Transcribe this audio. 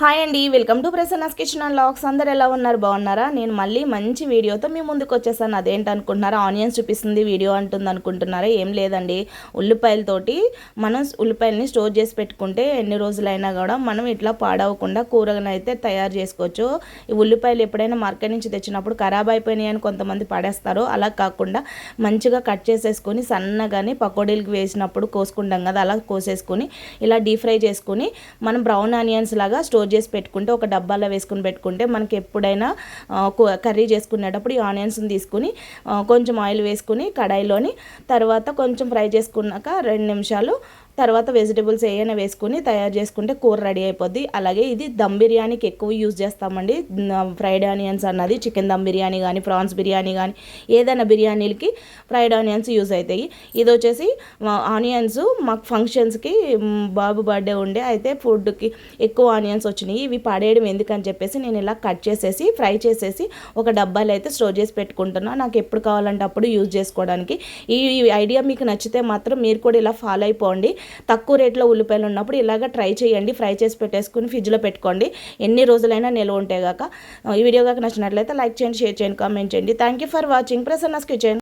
Hi అండి welcome to Prasanna's kitchen and vlogs. అందరు ఎలా ఉన్నారు? బాగున్నారా? నేను మళ్ళీ మంచి వీడియోతో మీ ముందుకు వచ్చేసాను. అదేంటనుకుంటున్నారా? ఆనియన్స్ చూపిస్తుంది వీడియో అంటుంది అనుకుంటున్నారా ఏం లేదండి. ఉల్లిపాయలతోటి మనం ఉల్లిపాయలని స్టోర్ చేసి పెట్టుకుంటే ఎన్ని రోజులైనా కూడా మనం ఇట్లా పాడవకుండా కూరగాయలు అయితే తయారు చేసుకోవచ్చు. ఈ ఉల్లిపాయలు ఎప్పుడైనా మార్కెట్ నుంచి తెచ్చినప్పుడు ఖరాబ్ అయిపోయినాయి అని కొంతమంది పడేస్తారు. అలా కాకుండా మంచిగా కట్ చేసేసుకొని సన్నగాని పకోడీలకు వేసినప్పుడు కోసుకుంటాం కదా అలా కోసేసుకొని ఇలా డీప్ ఫ్రై చేసుకొని మనం బ్రౌన్ ఆనియన్స్ లాగా స్టోర్ స్టోర్ చేసి పెట్టుకుంటే ఒక డబ్బాలో వేసుకుని పెట్టుకుంటే మనకి ఎప్పుడైనా కర్రీ చేసుకునేటప్పుడు ఈ ఆనియన్స్ని తీసుకుని కొంచెం ఆయిల్ వేసుకుని కడాయిలోని తర్వాత కొంచెం ఫ్రై చేసుకున్నాక రెండు నిమిషాలు తర్వాత వెజిటేబుల్స్ ఏమైనా వేసుకుని తయారు చేసుకుంటే కూర రెడీ అయిపోద్ది. అలాగే ఇది దమ్ బిర్యానీకి ఎక్కువ యూజ్ చేస్తామండి. ఫ్రైడ్ ఆనియన్స్ అన్నది చికెన్ దమ్ బిర్యానీ కానీ ప్రాన్స్ బిర్యానీ కానీ ఏదైనా బిర్యానీలకి ఫ్రైడ్ ఆనియన్స్ యూజ్ అవుతాయి ఇది వచ్చేసి ఆనియన్స్ మాకు ఫంక్షన్స్కి బాబు బర్త్డే ఉండే అయితే ఫుడ్కి ఎక్కువ ఆనియన్స్ వచ్చినాయి. ఇవి పడేయడం ఎందుకని చెప్పేసి నేను ఇలా కట్ చేసేసి ఫ్రై చేసేసి ఒక డబ్బాలు అయితే స్టోర్ చేసి పెట్టుకుంటున్నా. నాకు ఎప్పుడు కావాలంటే అప్పుడు యూజ్ చేసుకోవడానికి. ఈ ఐడియా మీకు నచ్చితే మాత్రం మీరు కూడా ఇలా ఫాలో అయిపోండి. తక్కువ రేట్లో ఉల్లిపాయలు ఉన్నప్పుడు ఇలాగ ట్రై చేయండి. ఫ్రై చేసి పెట్టేసుకుని ఫ్రిడ్జ్లో పెట్టుకోండి. ఎన్ని రోజులైనా నిల్వ ఉంటే గాక. ఈ వీడియో కాక నచ్చినట్లయితే లైక్ చేయండి షేర్ చేయండి కామెంట్ చేయండి. Thank you for watching Prasanna's kitchen.